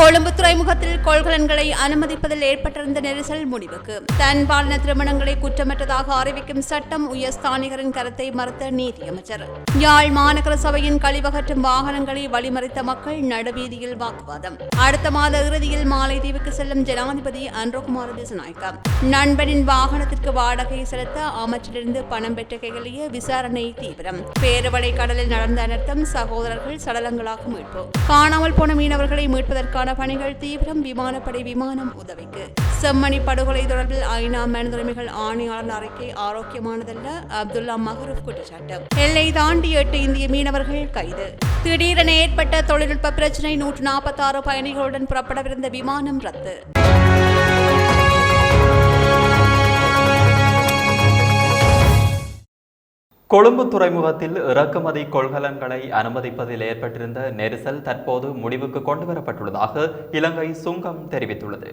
கொழும்பு துறைமுகத்தில் கொள்கலன்களை அனுமதிப்பதில் ஏற்பட்டிருந்த நெரிசல் முடிவுக்கு. தன்பாலின திருமணங்களை குற்றமற்றதாக அறிவிக்கும் சட்டம் உயர்ஸ்தானிகரின் கருத்தை மறுத்த நீதியமைச்சர். யாழ் மாநகர சபையின் கழிவகற்றும் வாகனங்களை வழிமறித்த மக்கள் நடுவீதியில் வாக்குவாதம். அடுத்த மாத இறுதியில் மாலைதீவுக்கு செல்லும் ஜனாதிபதி அன்றகுமார் திசநாயக்கா. நண்பனின் வாகனத்திற்கு வாடகை செலுத்த அமைச்சரிலிருந்து பணம் பெற்ற கைகளிய விசாரணை தீவிரம். பேருவடை கடலில் நடந்த அனர்த்தம் சகோதரர்கள் சடலங்களாக மீட்பு. காணாமல் போன மீனவர்களை மீட்பதற்கான பணிகள் தீவிரம் விமானப்படை விமானம் உதவிக்கு. செம்மணி படுகொலை தொடர்பில் ஐநா மனிதரிமைகள் ஆணையாளர் அறிக்கை ஆரோக்கியமானதல்ல அப்துல்லா மஹரூப் குற்றச்சாட்டு. எல்லை தாண்டி எட்டு இந்திய மீனவர்கள் கைது. திடீரென ஏற்பட்ட தொழில்நுட்ப பிரச்சினை நூற்று நாற்பத்தாறு பயணிகளுடன் புறப்படவிருந்த விமானம் ரத்து. கொழும்பு துறைமுகத்தில் இறக்குமதி கொள்கலன்களை அனுமதிப்பதில் ஏற்பட்டிருந்த நெரிசல் தற்போது முடிவுக்கு கொண்டுவரப்பட்டுள்ளதாக இலங்கை சுங்கம் தெரிவித்துள்ளது.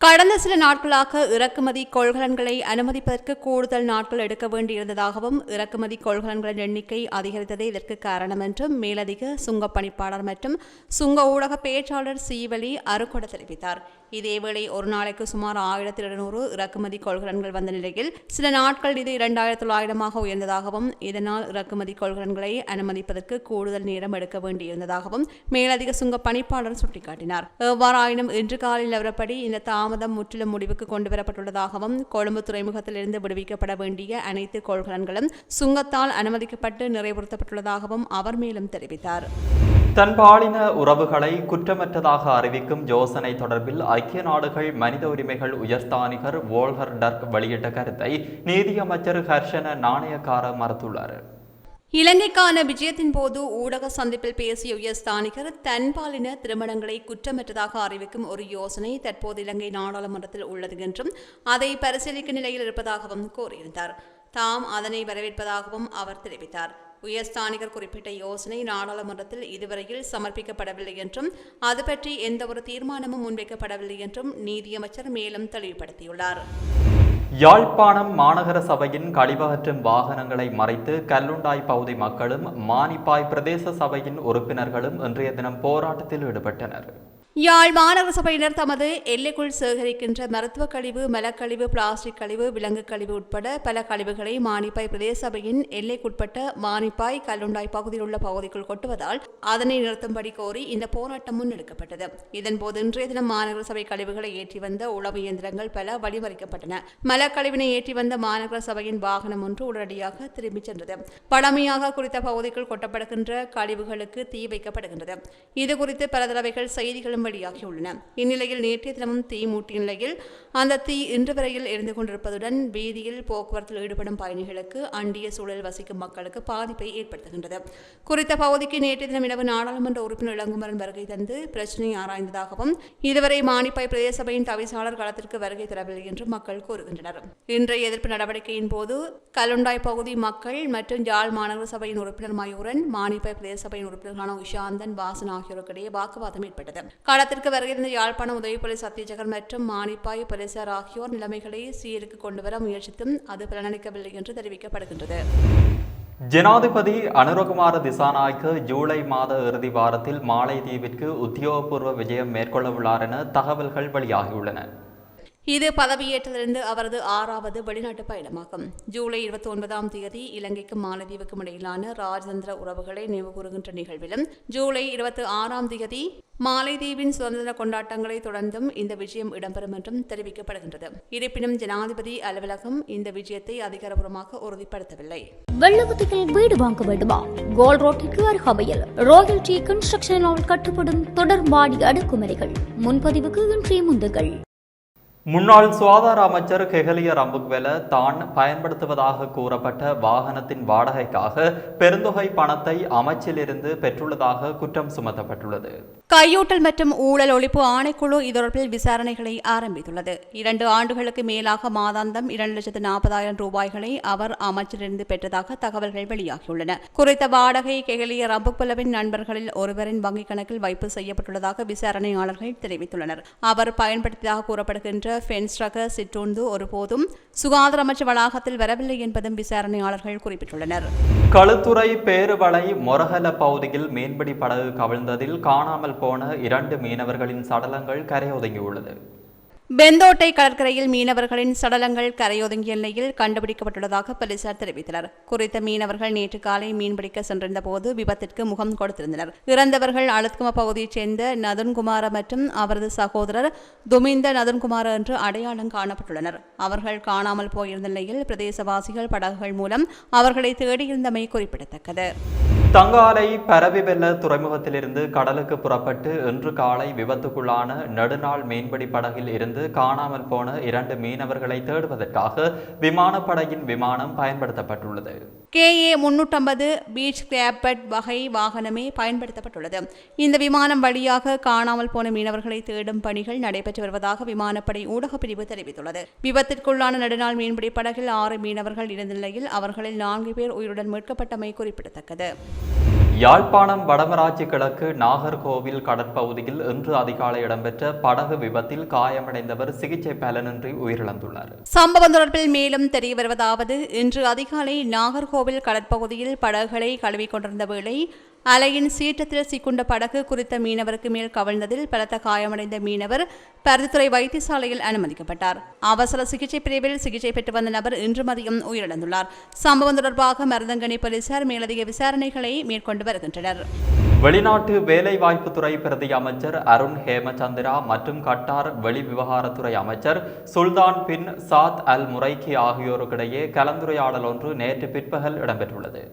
கடந்த சில நாட்களாக இறக்குமதி கொள்கலன்களை அனுமதிப்பதற்கு கூடுதல் நாட்கள் எடுக்க வேண்டியிருந்ததாகவும் இறக்குமதி கொள்கலன்களின் எண்ணிக்கை அதிகரித்ததே இதற்கு காரணம் என்றும் மேலதிக சுங்க பணிப்பாளர் மற்றும் சுங்க ஊடக பேச்சாளர் சீவலி அருக்கொட தெரிவித்தார். இதேவேளை ஒரு நாளைக்கு சுமார் ஆயிரத்தி இருநூறு இறக்குமதி கொள்கலன்கள் வந்த நிலையில் சில நாட்கள் இது இரண்டாயிரத்தி தொள்ளாயிரமாக உயர்ந்ததாகவும் இதனால் இறக்குமதி கொள்கலன்களை அனுமதிப்பதற்கு கூடுதல் நேரம் எடுக்க வேண்டியிருந்ததாகவும் மேலதிக சுங்க பணிப்பாளர் சுட்டிக்காட்டினார். எவ்வாறாயினும் இன்று காலையில் அவரப்படி இந்த தாமதம் முற்றிலும் முடிவுக்கு கொண்டுவரப்பட்டுள்ளதாகவும் கொழும்பு துறைமுகத்திலிருந்து விடுவிக்கப்பட வேண்டிய அனைத்து கொள்கலன்களும் சுங்கத்தால் அனுமதிக்கப்பட்டு நிறைவுறுத்தப்பட்டுள்ளதாகவும் அவர் மேலும் தெரிவித்தார். தன்பாலின உறவுகளை குற்றமற்றதாக அறிவிக்கும் யோசனை தொடர்பில் ஐக்கிய நாடுகள் மனித உரிமைகள் உயர்ஸ்தானிகர் வோல்கர் டர்க் வெளியிட்ட கருத்தை நீதியமைச்சர் ஹர்ஷன நாணயக்கார மறுத்துள்ளார். இலங்கைக்கான விஜயத்தின் போது ஊடக சந்திப்பில் பேசிய உயர்ஸ்தானிகர் தன்பாலின திருமணங்களை குற்றமற்றதாக அறிவிக்கும் ஒரு யோசனை தற்போது இலங்கை நாடாளுமன்றத்தில் உள்ளது என்றும் அதை பரிசீலிக்கும் நிலையில் இருப்பதாகவும் கூறியிருந்தார். தாம் அதனை வரவேற்பதாகவும் அவர் தெரிவித்தார். உயர்ஸ்தானிகர் குறிப்பிட்ட யோசனை நாடாளுமன்றத்தில் இதுவரையில் சமர்ப்பிக்கப்படவில்லை என்றும் அது பற்றி எந்தவொரு தீர்மானமும் முன்வைக்கப்படவில்லை என்றும் நீதியமைச்சர் மேலும் தெளிவுபடுத்தியுள்ளார். யாழ்ப்பாணம் மாநகர சபையின் கழிவகற்றும் வாகனங்களை மறைத்து கல்லுண்டாய் பகுதி மக்களும் மானிப்பாய் பிரதேச சபையின் உறுப்பினர்களும் இன்றைய தினம் போராட்டத்தில் ஈடுபட்டனர். யாழ் மாநகர சபையினர் தமது எல்லைக்குள் சேகரிக்கின்ற மருத்துவ கழிவு மலக்கழிவு பிளாஸ்டிக் கழிவு விலங்கு கழிவு உட்பட பல கழிவுகளை மானிப்பாய் பிரதேச சபையின் எல்லைக்குட்பட்ட மானிப்பாய் கல்லுண்டாய் பகுதியில் உள்ள பகுதிக்குள் கொட்டுவதால் அதனை நிறுத்தும்படி கோரி இந்த போராட்டம் முன்னெடுக்கப்பட்டது. இதன்போது இன்றைய தினம் மாநகர சபை கழிவுகளை ஏற்றி வந்த உளவு இயந்திரங்கள் பல வழிமறிக்கப்பட்டன. மலக்கழிவினை ஏற்றி வந்த மாநகர சபையின் வாகனம் ஒன்று உடனடியாக திரும்பிச் சென்றது. பழமையாக குறித்த பகுதிக்குள் கொட்டப்படுகின்ற கழிவுகளுக்கு தீ வைக்கப்படுகின்றது. இதுகுறித்து பல தடவைகள் செய்திகளும் வெளியாகியுள்ளன இந்நிலையில் நேற்றைய தினமும் தீ மூட்டிய நிலையில் அந்த தீ இன்று வரையில் எரிந்து கொண்டிருப்பதுடன் வீதியில் போக்குவரத்தில் ஈடுபடும் பயணிகளுக்கு அண்டிய சூழல் வசிக்கும் மக்களுக்கு பாதிப்பை ஏற்படுத்துகின்றது. குறித்த பகுதிக்கு நேற்றைய தினம் இரவு நாடாளுமன்ற உறுப்பினர் இளங்குமரன் வருகை தந்து பிரச்சினை ஆராய்ந்ததாகவும் இதுவரை மானிப்பாய் பிரதேச சபையின் தவிசாளர் களத்திற்கு வருகை தரவில்லை என்று மக்கள் கூறுகின்றனர். இன்றைய எதிர்ப்பு நடவடிக்கையின் போது கலுண்டாய் பகுதி மக்கள் மற்றும் யாழ் மாநகர சபையின் உறுப்பினர் மயூரன் மானிப்பாய் பிரதேச சபையின் உறுப்பினர்களான உஷாந்தன் வாசன் ஆகியோருக்கிடையே வாக்குவாதம் ஏற்பட்டது. களத்திற்கு வருகின்ற யாழ்ப்பாணம் உதவி போலீஸ் அத்தியட்சகர் மற்றும் மானிப்பாய் போலீசார் ஆகியோர் நிலைமைகளை சீருக்கு கொண்டுவர முயற்சித்தும் அது பலனளிக்கவில்லை என்று தெரிவிக்கப்படுகின்றது. ஜனாதிபதி அனுரகுமார திசாநாயக்க ஜூலை மாத இறுதி வாரத்தில் மாலைதீவிற்கு உத்தியோகபூர்வ விஜயம் மேற்கொள்ளவுள்ளார் என தகவல்கள் வெளியாகியுள்ளன. இது பதவியேற்றதிலிருந்து அவரது ஆறாவது வெளிநாட்டு பயணமாகும். ஜூலை இருபத்தி ஒன்பதாம் தேதி இலங்கைக்கும் மாலத்தீவுக்கும் இடையிலான ராஜதந்திர உறவுகளை நினைவுகூறுகின்ற நிகழ்விலும் ஜூலை இருபத்தி ஆறாம் தேதி மாலைதீவின் சுதந்திர கொண்டாட்டங்களை தொடர்ந்தும் இந்த விஜயம் இடம்பெறும் என்றும் தெரிவிக்கப்படுகின்றது. இருப்பினும் ஜனாதிபதி அலுவலகம் இந்த விஜயத்தை அதிகாரபூர்வமாக உறுதிப்படுத்தவில்லை. வெள்ளவத்தியில் வீடு வாங்க வேண்டுமா? கோல் ரோட்டிற்கு அருகாமையில் ராயல்டி கன்ஸ்ட்ரக்ஷனால் கட்டுப்படும் தொடர்பாடி அடுக்குமுறைகள் முன்பதிவுக்கு இன்றைய முந்துகள். முன்னாள் சுகாதார அமைச்சர் கெஹலிய ரம்புக்வெல தான் பயன்படுத்துவதாக கூறப்பட்ட வாகனத்தின் வாடகைக்காக பெருந்தொகை பணத்தை அமைச்சிலிருந்து பெற்றுள்ளதாக குற்றம் சுமத்தப்பட்டுள்ளது. கையூட்டல் மற்றும் ஊழல் ஒழிப்பு ஆணைக்குழு இதொடர்பில் விசாரணைகளை ஆரம்பித்துள்ளது. இரண்டு ஆண்டுகளுக்கு மேலாக மாதாந்தம் இரண்டு லட்சத்து நாற்பதாயிரம் ரூபாய்களை அவர் அமைச்சிலிருந்து பெற்றதாக தகவல்கள் வெளியாகியுள்ளன. குறித்த வாடகை கெகலிய ரம்புக்வெலவின் நண்பர்களில் ஒருவரின் வங்கிக் கணக்கில் வைப்பு செய்யப்பட்டுள்ளதாக விசாரணையாளர்கள் தெரிவித்துள்ளனர். அவர் பயன்படுத்தியதாக கூறப்படுகின்ற ஃபென்ஸ் ரக சிற்றுந்து ஒருபோதும் சுகாதார அமைச்சர் வளாகத்தில் வரவில்லை என்பதும் விசாரணையாளர்கள் குறிப்பிட்டுள்ளனர். களுத்துறை பேருவளை மொரகல பகுதியில் மீன்பிடி படகு கவிழ்ந்ததில் காணாமல் போன இரண்டு மீனவர்களின் சடலங்கள் கரையொதுங்கியுள்ளது பெந்தோட்டை கடற்கரையில் மீனவர்களின் சடலங்கள் கரையொதுங்கிய நிலையில் கண்டுபிடிக்கப்பட்டுள்ளதாக போலீசார் தெரிவித்தனர். குறித்த மீனவர்கள் நேற்று காலை மீன்பிடிக்க சென்றிருந்த போது விபத்திற்கு முகம் கொடுத்திருந்தனர். இறந்தவர்கள் அழுத்கும பகுதியைச் சேர்ந்த நதன்குமார மற்றும் அவரது சகோதரர் துமிந்த நதுன்குமார என்று அடையாளம் காணப்பட்டுள்ளனர். அவர்கள் காணாமல் போயிருந்த நிலையில் பிரதேசவாசிகள் படகுகள் மூலம் அவர்களை தேடியிருந்தமை குறிப்பிடத்தக்கது. தங்காலை பரவிவெல்ல துறைமுகத்திலிருந்து கடலுக்கு புறப்பட்டு இன்று காலை விபத்துக்குள்ளான நெடுநாள் மீன்பிடி படகில் இருந்து காணாமல் போன இரண்டு மீனவர்களை தேடுவதற்காக விமானப்படையின் விமானம் பயன்படுத்தப்பட்டுள்ளது. கேஏ முன்னூற்றம்பது பீச் கிராப்பட் வகை வாகனமே பயன்படுத்தப்பட்டுள்ளது. இந்த விமானம் வழியாக காணாமல் போன மீனவர்களை தேடும் பணிகள் நடைபெற்று வருவதாக விமானப்படை ஊடகப் பிரிவு தெரிவித்துள்ளது. விபத்திற்குள்ளான நடுநாள் மீன்பிடி படகில் ஆறு மீனவர்கள் இருந்த நிலையில் அவர்களில் நான்கு பேர் உயிருடன் மீட்கப்பட்டமை குறிப்பிடத்தக்கது. யாழ்ப்பாணம் வடமராட்சி கிழக்கு நாகர்கோவில் கடற்பகுதியில் இன்று அதிகாலை இடம்பெற்ற படகு விபத்தில் காயமடைந்தவர் சிகிச்சை பலனின்றி உயிரிழந்துள்ளார். சம்பவம் தொடர்பில் மேலும் தெரிய வருவதாவது இன்று அதிகாலை நாகர்கோவில் கடற்பகுதியில் படகுகளை கழுவிக் கொண்டிருந்த வேளை அலையின் சீற்றத்தில் சிக்குண்ட படகு குறித்த மீனவருக்கு மேல் கவிழ்ந்ததில் பலத்த காயமடைந்த மீனவர் பருத்தித்துறை வைத்தியசாலையில் அனுமதிக்கப்பட்டார். அவசர சிகிச்சை பிரிவில் சிகிச்சை பெற்று வந்த நபர் இன்று மதியம் உயிரிழந்துள்ளார். சம்பவம் தொடர்பாக மருதங்கனி போலீசார் மேலதிக விசாரணைகளை மேற்கொண்டு வருகின்றனர். வெளிநாட்டு வேலைவாய்ப்புத்துறை பிரதி அமைச்சர் அருண் ஹேமச்சந்திரா மற்றும் கட்டார் வெளிவிவகாரத்துறை அமைச்சர் சுல்தான் பின் சாத் அல் முரைக்கி ஆகியோருக்கிடையே கலந்துரையாடல் ஒன்று நேற்று பிற்பகல் இடம்பெற்றுள்ளது.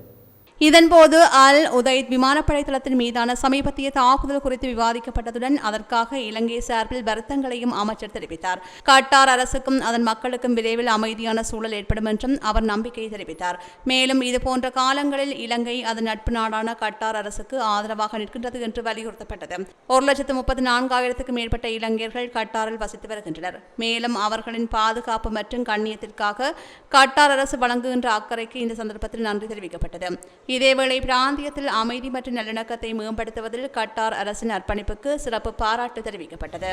இதன்போது அல் உதைத் விமானப்படை தளத்தின் மீதான சமீபத்திய தாக்குதல் குறித்து விவாதிக்கப்பட்டதுடன் அதற்காக இலங்கை சார்பில் வருத்தங்களையும் அமைச்சர் தெரிவித்தார். கட்டார் அரசுக்கும் அதன் மக்களுக்கும் விரைவில் அமைதியான சூழல் ஏற்படும் என்றும் அவர் நம்பிக்கை தெரிவித்தார். மேலும் இதுபோன்ற காலங்களில் இலங்கை அதன் நட்பு நாடான கட்டார் அரசுக்கு ஆதரவாக நிற்கின்றது என்று வலியுறுத்தப்பட்டது. ஒரு லட்சத்து முப்பத்தி நான்காயிரத்துக்கும் மேற்பட்ட இலங்கையர்கள் கட்டாரில் வசித்து வருகின்றனர். மேலும் அவர்களின் பாதுகாப்பு மற்றும் கண்ணியத்திற்காக கட்டார் அரசு வழங்குகின்ற அக்கறைக்கு இந்த சந்தர்ப்பத்தில் நன்றி தெரிவிக்கப்பட்டது. இதேவேளை பிராந்தியத்தில் அமைதி மற்றும் நல்லிணக்கத்தை மேம்படுத்துவதில் கட்டார் அரசின் அர்ப்பணிப்புக்கு சிறப்பு பாராட்டு தெரிவிக்கப்பட்டது.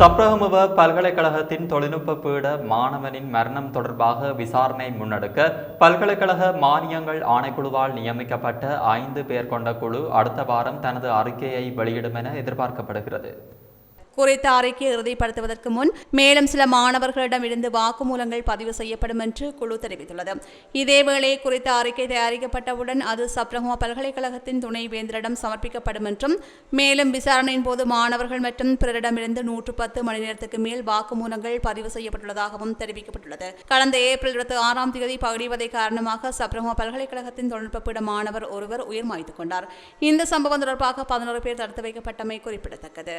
சப்ரகமுவ பல்கலைக்கழகத்தின் தொழில்நுட்ப பீட மாணவனின் மரணம் தொடர்பாக விசாரணை முன்னெடுக்க பல்கலைக்கழக மானியங்கள் ஆணைக்குழுவால் நியமிக்கப்பட்ட ஐந்து பேர் கொண்ட குழு அடுத்த வாரம் தனது அறிக்கையை வெளியிடும் என எதிர்பார்க்கப்படுகிறது. குறித்த அறிக்கையை இறுதிப்படுத்துவதற்கு முன் மேலும் சில மாணவர்களிடம் இருந்து வாக்குமூலங்கள் பதிவு செய்யப்படும் என்று குழு தெரிவித்துள்ளது. இதேவேளை குறித்த அறிக்கை தயாரிக்கப்பட்டவுடன் அது சப்ரஹுமா பல்கலைக்கழகத்தின் துணை வேந்தரிடம் சமர்ப்பிக்கப்படும் என்றும் மேலும் விசாரணையின் போது மாணவர்கள் மற்றும் பிறரிடமிருந்து நூற்று பத்து மணி நேரத்துக்கு மேல் வாக்குமூலங்கள் பதிவு செய்யப்பட்டுள்ளதாகவும் தெரிவிக்கப்பட்டுள்ளது. கடந்த ஏப்ரல் இருபத்தி ஆறாம் தேதி பகுடிவதை காரணமாக சப்ரஹுமா பல்கலைக்கழகத்தின் தொழில்நுட்ப பீட மாணவர் ஒருவர் உயிர் மாய்த்துக் கொண்டார். இந்த சம்பவம் தொடர்பாக பதினோரு பேர் தடுத்து வைக்கப்பட்டமை குறிப்பிடத்தக்கது.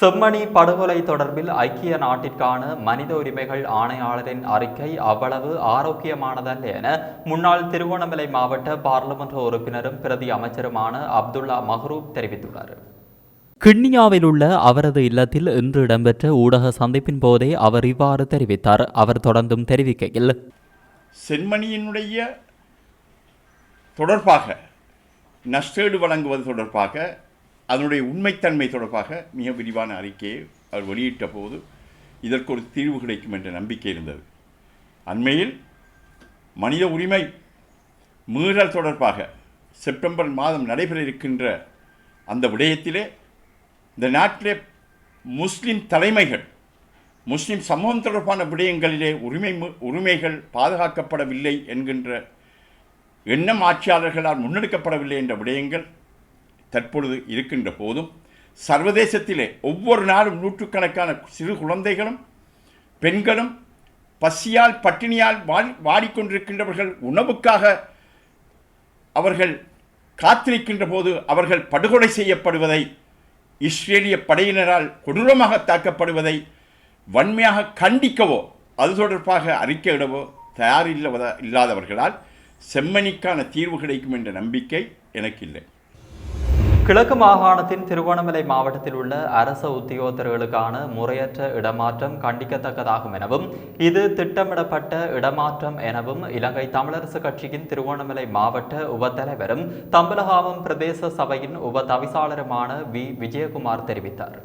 செம்மணி படுகொலை தொடர்பில் ஐக்கிய நாட்டிற்கான மனித உரிமைகள் ஆணையாளரின் அறிக்கை அவ்வளவு ஆரோக்கியமானதல்ல என முன்னாள் திருகோணமலை மாவட்ட பாராளுமன்ற உறுப்பினரும் பிரதி அமைச்சருமான அப்துல்லா மஹ்ரூப் தெரிவித்துள்ளார். கிண்ணியாவில் உள்ள அவரது இல்லத்தில் இன்று இடம்பெற்ற ஊடக சந்திப்பின் போதே அவர் இவ்வாறு தெரிவித்தார். அவர் தொடர்ந்தும் தெரிவிக்கையில் செண்மணியினுடைய தொடர்பாக நஷ்டேடு வழங்குவது தொடர்பாக அதனுடைய உண்மைத்தன்மை தொடர்பாக மிக விரிவான அறிக்கையை அவர் வெளியிட்ட போது இதற்கு ஒரு தீர்வு கிடைக்கும் என்ற நம்பிக்கை இருந்தது. அண்மையில் மனித உரிமை மீறல் தொடர்பாக செப்டம்பர் மாதம் நடைபெற இருக்கின்ற அந்த விடயத்திலே இந்த நாட்டிலே முஸ்லிம் தலைமைகள் முஸ்லிம் சமூகம் தொடர்பான விடயங்களிலே உரிமை மு- உரிமைகள் பாதுகாக்கப்படவில்லை என்கின்ற எண்ணம் ஆட்சியாளர்களால் முன்னெடுக்கப்படவில்லை என்ற விடயங்கள் தற்பொழுது இருக்கின்ற போதும் சர்வதேசத்திலே ஒவ்வொரு நாளும் நூற்றுக்கணக்கான சிறு குழந்தைகளும் பெண்களும் பசியால் பட்டினியால் வாடி வாடிக்கொண்டிருக்கின்றவர்கள் உணவுக்காக அவர்கள் காத்திருக்கின்ற போது அவர்கள் படுகொலை செய்யப்படுவதை இஸ்ரேலிய படையினரால் கொடூரமாக தாக்கப்படுவதை வன்மையாக கண்டிக்கவோ அது தொடர்பாக அறிக்கையிடவோ தயார் இல்லாதவர்களால் செம்மணிக்கான தீர்வு கிடைக்கும் என்ற நம்பிக்கை எனக்கு இல்லை கிழக்கு மாகாணத்தின் திருகோணமலை மாவட்டத்தில் உள்ள அரச உத்தியோகத்தர்களுக்கான முறையற்ற இடமாற்றம் கண்டிக்கத்தக்கதாகும் எனவும் இது திட்டமிடப்பட்ட இடமாற்றம் எனவும் இலங்கை தமிழரசு கட்சியின் திருகோணமலை மாவட்ட உபத்தலைவரும் தம்பலகாமம் பிரதேச சபையின் உப தவிசாளருமான வி. விஜயகுமார் தெரிவித்தார்.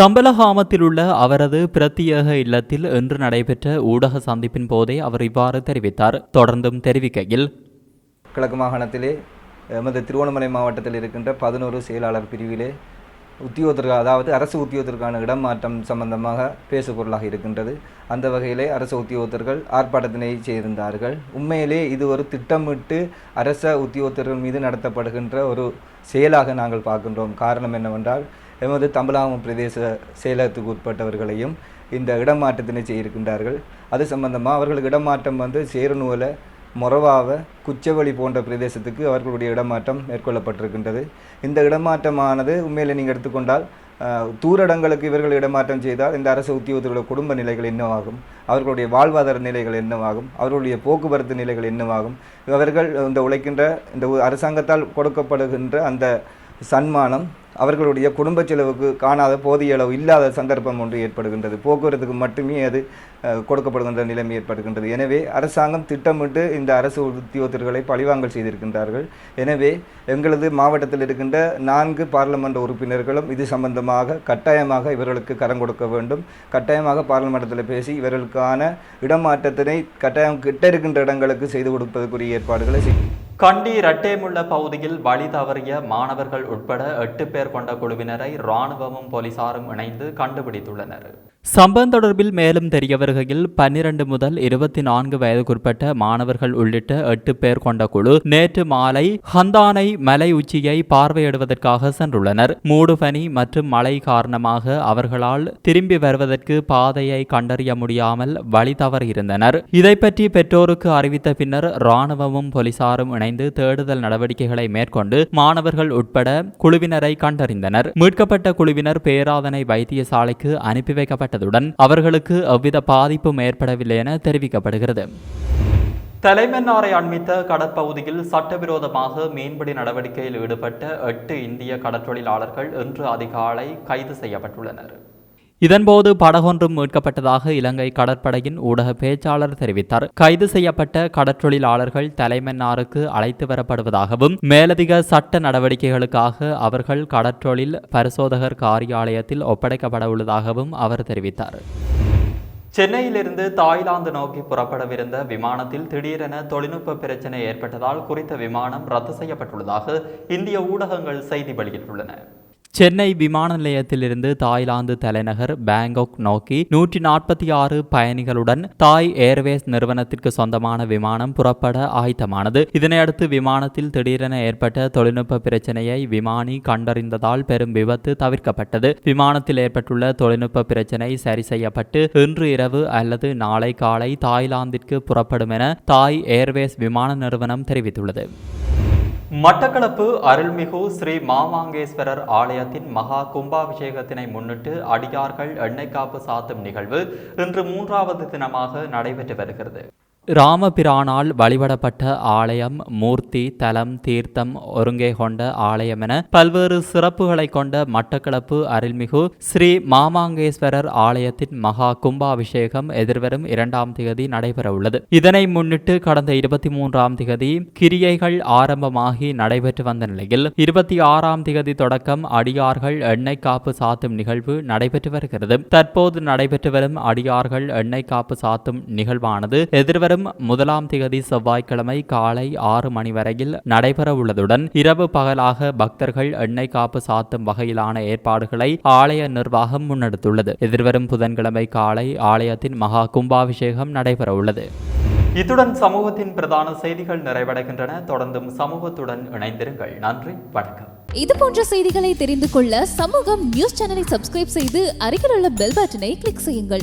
தம்பலகாமத்தில் உள்ள அவரது பிரத்யேக இல்லத்தில் இன்று நடைபெற்ற ஊடக சந்திப்பின் போதே அவர் இவ்வாறு தெரிவித்தார். தொடர்ந்தும் தெரிவிக்கையில் கிழக்கு மாகாணத்திலே எமது திருவண்ணாமலை மாவட்டத்தில் இருக்கின்ற பதினோரு செயலாளர் பிரிவிலே உத்தியோகத்திற்கு அதாவது அரசு உத்தியோகத்திற்கான இடமாற்றம் சம்பந்தமாக பேசுபொருளாக இருக்கின்றது. அந்த வகையிலே அரசு உத்தியோகத்தர்கள் ஆர்ப்பாட்டத்தினை செய்திருந்தார்கள். உண்மையிலே இது ஒரு திட்டமிட்டு அரச உத்தியோகத்தர்கள் மீது நடத்தப்படுகின்ற ஒரு செயலாக நாங்கள் பார்க்கின்றோம். காரணம் என்னவென்றால் எமது தமிழாமம் பிரதேச செயலகத்துக்கு உட்பட்டவர்களையும் இந்த இடமாற்றத்தினை செய்திருக்கின்றார்கள். அது சம்பந்தமாக அவர்களுக்கு இடமாற்றம் வந்து சேரநூலை மொரவாவ குச்சவெளி போன்ற பிரதேசத்துக்கு அவர்களுடைய இடமாற்றம் மேற்கொள்ளப்பட்டிருக்கின்றது. இந்த இடமாற்றமானது உண்மையில் நீங்கள் எடுத்துக்கொண்டால் தூரடங்களுக்கு இவர்கள் இடமாற்றம் செய்தால் இந்த அரசு உத்தியோகத்தர்களுடைய குடும்ப நிலைகள் என்னவாகும்? அவர்களுடைய வாழ்வாதார நிலைகள் என்னவாகும்? அவர்களுடைய போக்குவரத்து நிலைகள் என்னவாகும்? அவர்கள் இந்த உழைக்கின்ற இந்த அரசாங்கத்தால் கொடுக்கப்படுகின்ற அந்த சன்மானம் அவர்களுடைய குடும்ப செலவுக்கு காணாத போதிய அளவு இல்லாத சந்தர்ப்பம் ஒன்று ஏற்படுகின்றது. போக்குவரத்துக்கு மட்டுமே அது கொடுக்கப்படுகின்ற நிலைமை ஏற்படுகின்றது. எனவே அரசாங்கம் திட்டமிட்டு இந்த அரசு உத்தியோகத்தர்களை பழிவாங்கல் செய்திருக்கின்றார்கள். எனவே எங்களது மாவட்டத்தில் இருக்கின்ற நான்கு பாராளுமன்ற உறுப்பினர்களும் இது சம்பந்தமாக கட்டாயமாக இவர்களுக்கு கரம் கொடுக்க வேண்டும். கட்டாயமாக பாராளுமன்றத்தில் பேசி இவர்களுக்கான இடமாற்றத்தினை கட்டாயம் கிட்ட இருக்கின்ற இடங்களுக்கு செய்து கொடுப்பதற்குரிய ஏற்பாடுகளை செய் கண்டி இரட்டேமுள்ள பகுதியில் வழி தவறிய மாணவர்கள் உட்பட எட்டு பேர் கொண்ட குழுவினரை இராணுவமும் போலீசாரும் இணைந்து கண்டுபிடித்துள்ளனர். சம்பவம் தொடர்பில் மேலும் தெரிய வருகையில் பன்னிரண்டு முதல் இருபத்தி நான்கு வயதுக்குட்பட்ட மாணவர்கள் உள்ளிட்ட எட்டு பேர் கொண்ட குழு நேற்று மாலை ஹந்தானை மலை உச்சியை பார்வையிடுவதற்காக சென்றுள்ளனர். மூடுபனி மற்றும் மழை காரணமாக அவர்களால் திரும்பி வருவதற்கு பாதையை கண்டறிய முடியாமல் வழி தவறியிருந்தனர். இதை பற்றி பெற்றோருக்கு அறிவித்த பின்னர் இராணுவமும் போலீசாரும் இணைந்து தேடுதல் நடவடிக்கைகளை மேற்கொண்டு மாணவர்கள் உட்பட குழுவினரை கண்டறிந்தனர். மீட்கப்பட்ட குழுவினர் பேராதனை வைத்தியசாலைக்கு அனுப்பி வைக்கப்பட்ட வைக்கப்பட்டதுடன் அவர்களுக்கு எவ்வித பாதிப்பும் ஏற்படவில்லை என தெரிவிக்கப்படுகிறது. தலைமன்னாரை அண்மித்த கடற்பகுதியில் சட்டவிரோதமாக மீன்பிடி நடவடிக்கையில் ஈடுபட்ட எட்டு இந்திய கடற்றொழிலாளர்கள் இன்று அதிகாலை கைது செய்யப்பட்டுள்ளனர். இதன்போது படகொன்றும் மீட்கப்பட்டதாக இலங்கை கடற்படையின் ஊடக பேச்சாளர் தெரிவித்தார். கைது செய்யப்பட்ட கடற்றொழிலாளர்கள் தலைமன்னாருக்கு அழைத்து வரப்படுவதாகவும் மேலதிக சட்ட நடவடிக்கைகளுக்காக அவர்கள் கடற்றொழில் பரிசோதகர் காரியாலயத்தில் ஒப்படைக்கப்பட உள்ளதாகவும் அவர் தெரிவித்தார். சென்னையிலிருந்து தாய்லாந்து நோக்கி புறப்படவிருந்த விமானத்தில் திடீரென தொழில்நுட்ப பிரச்சனை ஏற்பட்டதால் குறித்த விமானம் ரத்து செய்யப்பட்டுள்ளதாக இந்திய ஊடகங்கள் செய்தி வெளியிட்டுள்ளன. சென்னை விமான நிலையத்திலிருந்து தாய்லாந்து தலைநகர் பேங்காக் நோக்கி நூற்றி நாற்பத்தி ஆறு பயணிகளுடன் தாய் ஏர்வேஸ் நிறுவனத்திற்கு சொந்தமான விமானம் புறப்பட ஆயத்தமானது. இதனையடுத்து விமானத்தில் திடீரென ஏற்பட்ட தொழில்நுட்ப பிரச்சனையை விமானி கண்டறிந்ததால் பெரும் விபத்து தவிர்க்கப்பட்டது. விமானத்தில் ஏற்பட்டுள்ள தொழில்நுட்ப பிரச்சனை சரி செய்யப்பட்டு இன்று இரவு அல்லது நாளை காலை தாய்லாந்திற்கு புறப்படும் என தாய் ஏர்வேஸ் விமான நிறுவனம் தெரிவித்துள்ளது. மட்டக்களப்பு அருள்மிகு ஸ்ரீ மாமாங்கேஸ்வரர் ஆலயத்தின் மகா கும்பாபிஷேகத்தினை முன்னிட்டு அடியார்கள் எண்ணெய் காப்பு சாத்தும் நிகழ்வு இன்று மூன்றாவது தினமாக நடைபெற்று வருகிறது. ராமபிரானால் வழிபடப்பட்ட ஆலயம் மூர்த்தி தலம் தீர்த்தம் ஒருங்கே கொண்ட ஆலயம் என பல்வேறு சிறப்புகளை கொண்ட மட்டக்களப்பு அருள்மிகு ஸ்ரீ மாமாங்கேஸ்வரர் ஆலயத்தின் மகா கும்பாபிஷேகம் எதிர்வரும் இரண்டாம் தேதி நடைபெற உள்ளது இதனை முன்னிட்டு கடந்த இருபத்தி மூன்றாம் திகதி கிரியைகள் ஆரம்பமாகி நடைபெற்று வந்த நிலையில் இருபத்தி ஆறாம் திகதி தொடக்கம் அடியார்கள் எண்ணெய் காப்பு சாத்தும் நிகழ்வு நடைபெற்று வருகிறது. தற்போது நடைபெற்று வரும் அடியார்கள் எண்ணெய் காப்பு சாத்தும் நிகழ்வானது எதிர்வரும் முதலாம் திகதி செவ்வாய்க்கிழமை காலை ஆறு மணி வரையில் நடைபெற உள்ளதுடன் இரவு பகலாக பக்தர்கள் எண்ணெய் காப்பு சாத்தும் வகையிலான ஏற்பாடுகளை ஆலய நிர்வாகம் முன்னெடுத்துள்ளது. எதிர்வரும் புதன்கிழமை காலை ஆலயத்தின் மகா கும்பாபிஷேகம் நடைபெற உள்ளது இத்துடன் சமூகத்தின் பிரதான செய்திகள் நிறைவடைகின்றன. தொடர்ந்தும் சமூகத்துடன் இணைந்திருங்கள். நன்றி வணக்கம். இது போன்ற செய்திகளை தெரிந்து கொள்ள சமூகம் நியூஸ் சேனலை சப்ஸ்கிரைப் செய்து அருகில் உள்ள பெல் பட்டனை கிளிக் செய்யுங்கள்.